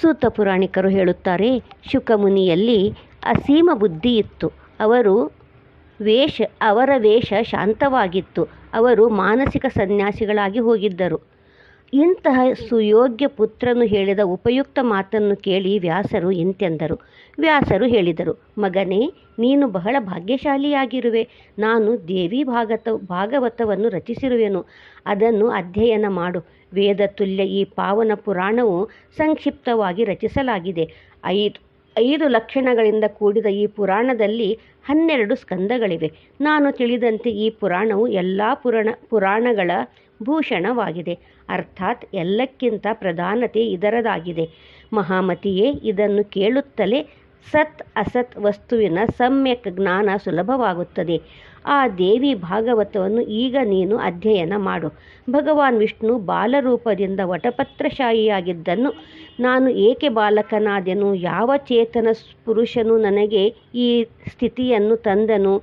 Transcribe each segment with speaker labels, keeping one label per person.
Speaker 1: ಸೂತ ಪುರಾಣಿಕರು ಹೇಳುತ್ತಾರೆ, ಶುಕಮುನಿಯಲ್ಲಿ ಅಸೀಮ ಬುದ್ಧಿ ಇತ್ತು. ಅವರು ವೇಷ, ಅವರ ವೇಷ ಶಾಂತವಾಗಿತ್ತು. ಅವರು ಮಾನಸಿಕ ಸನ್ಯಾಸಿಗಳಾಗಿ ಹೋಗಿದ್ದರು. ಇಂತಹ ಸುಯೋಗ್ಯ ಪುತ್ರನು ಹೇಳಿದ ಉಪಯುಕ್ತ ಮಾತನ್ನು ಕೇಳಿ ವ್ಯಾಸರು ಇಂತೆಂದರು ವ್ಯಾಸರು ಹೇಳಿದರು, ಮಗನೇ, ನೀನು ಬಹಳ ಭಾಗ್ಯಶಾಲಿಯಾಗಿರುವೆ. ನಾನು ದೇವಿ ಭಾಗತ, ಭಾಗವತವನ್ನು ರಚಿಸಿರುವೆನು. ಅದನ್ನು ಅಧ್ಯಯನ ಮಾಡು. ವೇದ ತುಲ್ಯ ಈ ಪಾವನ ಪುರಾಣವು ಸಂಕ್ಷಿಪ್ತವಾಗಿ ರಚಿಸಲಾಗಿದೆ. ಐದು ಐದು ಲಕ್ಷಣಗಳಿಂದ ಕೂಡಿದ ಈ ಪುರಾಣದಲ್ಲಿ ಹನ್ನೆರಡು ಸ್ಕಂದಗಳಿವೆ. ನಾನು ತಿಳಿದಂತೆ ಈ ಪುರಾಣವು ಎಲ್ಲ ಪುರಾಣ, ಪುರಾಣಗಳ ಭೂಷಣವಾಗಿದೆ. ಅರ್ಥಾತ್ ಎಲ್ಲಕ್ಕಿಂತ ಪ್ರಧಾನತೆ ಇದರದಾಗಿದೆ. ಮಹಾಮತಿಯೇ ಇದನ್ನು ಕೇಳುತ್ತಲೇ ಸತ್ ಅಸತ್ ವಸ್ತುವಿನ ಸಮ್ಯಕ್ ಜ್ಞಾನ ಸುಲಭವಾಗುತ್ತದೆ. ಆ ದೇವಿ ಭಾಗವತವನ್ನು ಈಗ ನೀನು ಅಧ್ಯಯನ ಮಾಡು. ಭಗವಾನ್ ವಿಷ್ಣು ಬಾಲರೂಪದಿಂದ ವಟಪತ್ರಶಾಹಿಯಾಗಿದ್ದನ್ನು ನಾನು ಏಕೆ ಬಾಲಕನಾದೆನು? ಯಾವ ಚೇತನ ಪುರುಷನು ನನಗೆ ಈ ಸ್ಥಿತಿಯನ್ನು ತಂದನು?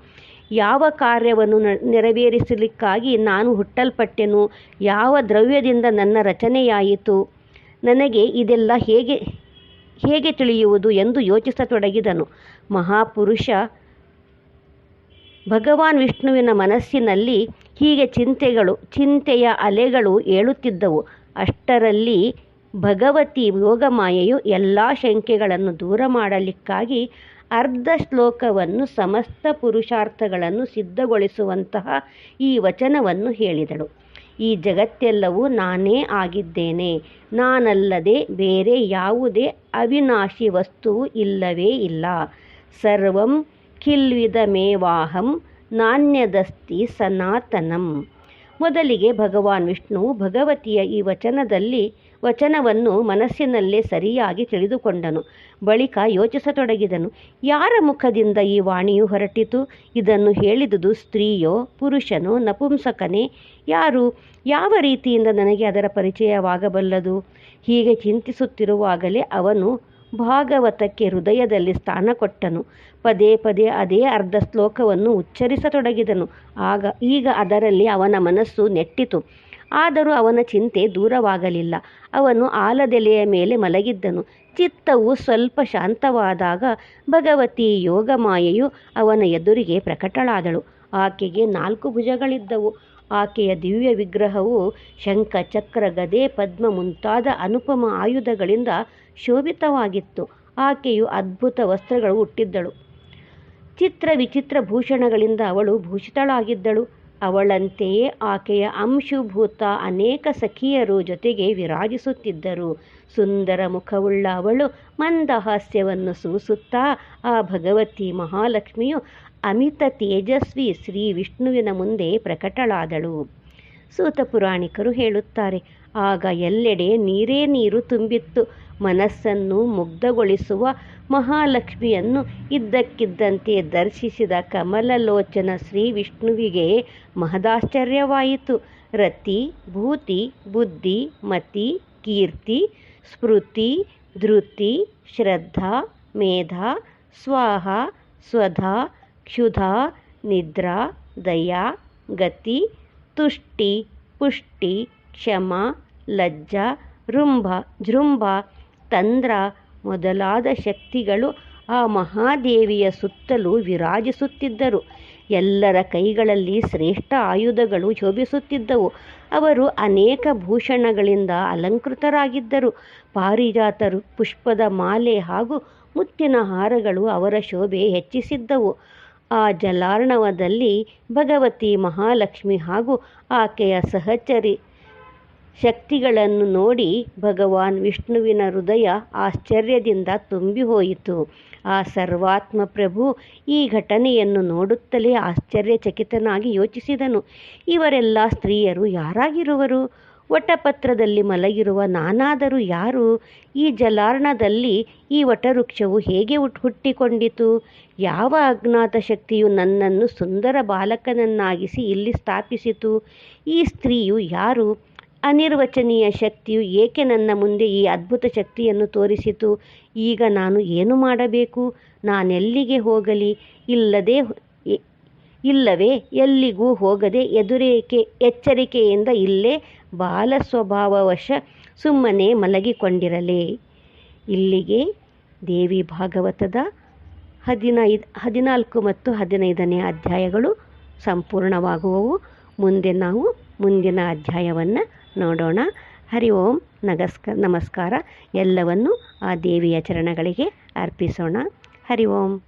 Speaker 1: ಯಾವ ಕಾರ್ಯವನ್ನು ನೆರವೇರಿಸಲಿಕ್ಕಾಗಿ ನಾನು ಹುಟ್ಟಲ್ಪಟ್ಟೆನು? ಯಾವ ದ್ರವ್ಯದಿಂದ ನನ್ನ ರಚನೆಯಾಯಿತು? ನನಗೆ ಇದೆಲ್ಲ ಹೇಗೆ ಹೇಗೆ ತಿಳಿಯುವುದು ಎಂದು ಯೋಚಿಸತೊಡಗಿದನು. ಮಹಾಪುರುಷ ಭಗವಾನ್ ವಿಷ್ಣುವಿನ ಮನಸ್ಸಿನಲ್ಲಿ ಹೀಗೆ ಚಿಂತೆಗಳು, ಚಿಂತೆಯ ಅಲೆಗಳು ಏಳುತ್ತಿದ್ದವು. ಅಷ್ಟರಲ್ಲಿ ಭಗವತಿ ಯೋಗಮಾಯೆಯು ಎಲ್ಲ ಶಂಕೆಗಳನ್ನು ದೂರ ಮಾಡಲಿಕ್ಕಾಗಿ ಅರ್ಧ ಶ್ಲೋಕವನ್ನು ಸಮಸ್ತ ಪುರುಷಾರ್ಥಗಳನ್ನು ಸಿದ್ಧಗೊಳಿಸುವಂತಹ ಈ ವಚನವನ್ನು ಹೇಳಿದಳು. ಈ ಜಗತ್ತೆಲ್ಲವೂ ನಾನೇ ಆಗಿದ್ದೇನೆ. ನಾನಲ್ಲದೆ ಬೇರೆ ಯಾವುದೇ ಅವಿನಾಶಿ ವಸ್ತುವು ಇಲ್ಲವೇ ಇಲ್ಲ. ಸರ್ವಂ ಕಿಲ್ವಿದಮೇವಾಹಂ ನಾಣ್ಯದಸ್ತಿ ಸನಾತನಂ. ಮೊದಲಿಗೆ ಭಗವಾನ್ ವಿಷ್ಣುವು ಭಗವತಿಯ ಈ ವಚನದಲ್ಲಿ ವಚನವನ್ನು ಮನಸ್ಸಿನಲ್ಲೇ ಸರಿಯಾಗಿ ತಿಳಿದುಕೊಂಡನು. ಬಳಿಕ ಯೋಚಿಸತೊಡಗಿದನು. ಯಾರ ಮುಖದಿಂದ ಈ ವಾಣಿಯು ಹೊರಟಿತು? ಇದನ್ನು ಹೇಳಿದುದು ಸ್ತ್ರೀಯೋ, ಪುರುಷನೋ, ನಪುಂಸಕನೇ? ಯಾರು? ಯಾವ ರೀತಿಯಿಂದ ನನಗೆ ಅದರ ಪರಿಚಯವಾಗಬಲ್ಲದು? ಹೀಗೆ ಚಿಂತಿಸುತ್ತಿರುವಾಗಲೇ ಅವನು ಭಾಗವತಕ್ಕೆ ಹೃದಯದಲ್ಲಿ ಸ್ಥಾನ ಕೊಟ್ಟನು. ಪದೇ ಪದೇ ಅದೇ ಅರ್ಧ ಶ್ಲೋಕವನ್ನು ಉಚ್ಚರಿಸತೊಡಗಿದನು. ಆಗ, ಈಗ ಅದರಲ್ಲಿ ಅವನ ಮನಸ್ಸು ನೆಟ್ಟಿತು. ಆದರೂ ಅವನ ಚಿಂತೆ ದೂರವಾಗಲಿಲ್ಲ. ಅವನು ಆಲದೆಲೆಯ ಮೇಲೆ ಮಲಗಿದ್ದನು. ಚಿತ್ತವು ಸ್ವಲ್ಪ ಶಾಂತವಾದಾಗ ಭಗವತಿ ಯೋಗಮಾಯೆಯು ಅವನ ಎದುರಿಗೆ ಪ್ರಕಟಳಾದಳು. ಆಕೆಗೆ ನಾಲ್ಕು ಭುಜಗಳಿದ್ದವು. ಆಕೆಯ ದಿವ್ಯ ವಿಗ್ರಹವು ಶಂಖ ಚಕ್ರ ಗದೆ ಪದ್ಮ ಮುಂತಾದ ಅನುಪಮ ಆಯುಧಗಳಿಂದ ಶೋಭಿತವಾಗಿತ್ತು. ಆಕೆಯು ಅದ್ಭುತ ವಸ್ತ್ರಗಳು ಹುಟ್ಟಿದ್ದಳು ಚಿತ್ರ ವಿಚಿತ್ರ ಭೂಷಣಗಳಿಂದ ಅವಳು ಭೂಷಿತಳಾಗಿದ್ದಳು. ಅವಳಂತೆಯೇ ಆಕೆಯ ಅಂಶುಭೂತ ಅನೇಕ ಸಖಿಯರು ಜೊತೆಗೆ ವಿರಾಜಿಸುತ್ತಿದ್ದರು. ಸುಂದರ ಮುಖವುಳ್ಳ ಅವಳು ಮಂದಹಾಸ್ಯವನ್ನು ಸೂಸುತ್ತಾ, ಆ ಭಗವತಿ ಮಹಾಲಕ್ಷ್ಮಿಯು ಅಮಿತ ತೇಜಸ್ವಿ ಶ್ರೀ ವಿಷ್ಣುವಿನ ಮುಂದೆ ಪ್ರಕಟಳಾದಳು. ಸೂತ ಪುರಾಣಿಕರು ಹೇಳುತ್ತಾರೆ, ಆಗ ಎಲ್ಲೆಡೆ ನೀರೇ ನೀರು ತುಂಬಿತ್ತು. ಮನಸ್ಸನ್ನು ಮುಗ್ಧಗೊಳಿಸುವ ಮಹಾಲಕ್ಷ್ಮಿಯನ್ನು ಇದ್ದಕ್ಕಿದ್ದಂತೆ ದರ್ಶಿಸಿದ ಕಮಲಲೋಚನ ಶ್ರೀ ವಿಷ್ಣುವಿಗೆ ಮಹದಾಶ್ಚರ್ಯವಾಯಿತು. ರತಿ, ಭೂತಿ, ಬುದ್ಧಿ, ಮತಿ, ಕೀರ್ತಿ, ಸ್ಮೃತಿ, ಧೃತಿ, ಶ್ರದ್ಧಾ, ಮೇಧ, ಸ್ವಾಹ, ಸ್ವಧಾ, ಕ್ಷುಧಾ, ನಿದ್ರಾ, ದಯಾ, ಗತಿ, ತುಷ್ಟಿ, ಪುಷ್ಟಿ, ಕ್ಷಮ, ಲಜ್ಜಾ, ರುಂಭ ಜೃಂಭ ತಂದ್ರ ಮೊದಲಾದ ಶಕ್ತಿಗಳು ಆ ಮಹಾದೇವಿಯ ಸುತ್ತಲೂ ವಿರಾಜಿಸುತ್ತಿದ್ದರು. ಎಲ್ಲರ ಕೈಗಳಲ್ಲಿ ಶ್ರೇಷ್ಠ ಆಯುಧಗಳು ಶೋಭಿಸುತ್ತಿದ್ದವು. ಅವರು ಅನೇಕ ಭೂಷಣಗಳಿಂದ ಅಲಂಕೃತರಾಗಿದ್ದರು. ಪಾರಿಜಾತರು, ಪುಷ್ಪದ ಮಾಲೆ ಹಾಗೂ ಮುತ್ತಿನ ಹಾರಗಳು ಅವರ ಶೋಭೆ ಹೆಚ್ಚಿಸಿದ್ದವು. ಆ ಜಲಾರ್ಣವದಲ್ಲಿ ಭಗವತಿ ಮಹಾಲಕ್ಷ್ಮಿ ಹಾಗೂ ಆಕೆಯ ಸಹಚರಿ ಶಕ್ತಿಗಳನ್ನು ನೋಡಿ ಭಗವಾನ್ ವಿಷ್ಣುವಿನ ಹೃದಯ ಆಶ್ಚರ್ಯದಿಂದ ತುಂಬಿ ಹೋಯಿತು. ಆ ಸರ್ವಾತ್ಮ ಪ್ರಭು ಈ ಘಟನೆಯನ್ನು ನೋಡುತ್ತಲೇ ಆಶ್ಚರ್ಯಚಕಿತನಾಗಿ ಯೋಚಿಸಿದನು. ಇವರೆಲ್ಲ ಸ್ತ್ರೀಯರು ಯಾರಾಗಿರುವರು? ವಟಪತ್ರದಲ್ಲಿ ಮಲಗಿರುವ ನಾನಾದರೂ ಯಾರು? ಈ ಜಲಾರ್ಣದಲ್ಲಿ ಈ ವಟವೃಕ್ಷವು ಹೇಗೆ ಹುಟ್ಟಿಕೊಂಡಿತು? ಯಾವ ಅಜ್ಞಾತ ಶಕ್ತಿಯು ನನ್ನನ್ನು ಸುಂದರ ಬಾಲಕನನ್ನಾಗಿಸಿ ಇಲ್ಲಿ ಸ್ಥಾಪಿಸಿತು? ಈ ಸ್ತ್ರೀಯು ಯಾರು? ಅನಿರ್ವಚನೀಯ ಶಕ್ತಿಯು ಏಕೆ ನನ್ನ ಮುಂದೆ ಈ ಅದ್ಭುತ ಶಕ್ತಿಯನ್ನು ತೋರಿಸಿತು? ಈಗ ನಾನು ಏನು ಮಾಡಬೇಕು? ನಾನೆಲ್ಲಿಗೆ ಹೋಗಲಿ? ಇಲ್ಲದೆ ಇಲ್ಲವೇ? ಎಲ್ಲಿಗೂ ಹೋಗದೆ ಎದುರೇಕೆ, ಎಚ್ಚರಿಕೆಯಿಂದ ಇಲ್ಲೇ ಬಾಲ ಸ್ವಭಾವವಶ ಸುಮ್ಮನೆ ಮಲಗಿಕೊಂಡಿರಲೇ? ಇಲ್ಲಿಗೆ ದೇವಿ ಭಾಗವತದ ಹದಿನೈದು, ಹದಿನಾಲ್ಕು ಮತ್ತು ಹದಿನೈದನೇ ಅಧ್ಯಾಯಗಳು ಸಂಪೂರ್ಣವಾಗುವವು. ಮುಂದೆ ನಾವು ಮುಂದಿನ ಅಧ್ಯಾಯವನ್ನು ನೋಡೋಣ. ಹರಿ ಓಂ ನಗಸ್ಕ ನಮಸ್ಕಾರ. ಎಲ್ಲವನ್ನು ಆ ದೇವಿಯ ಚರಣಗಳಿಗೆ ಅರ್ಪಿಸೋಣ. ಹರಿ ಓಂ.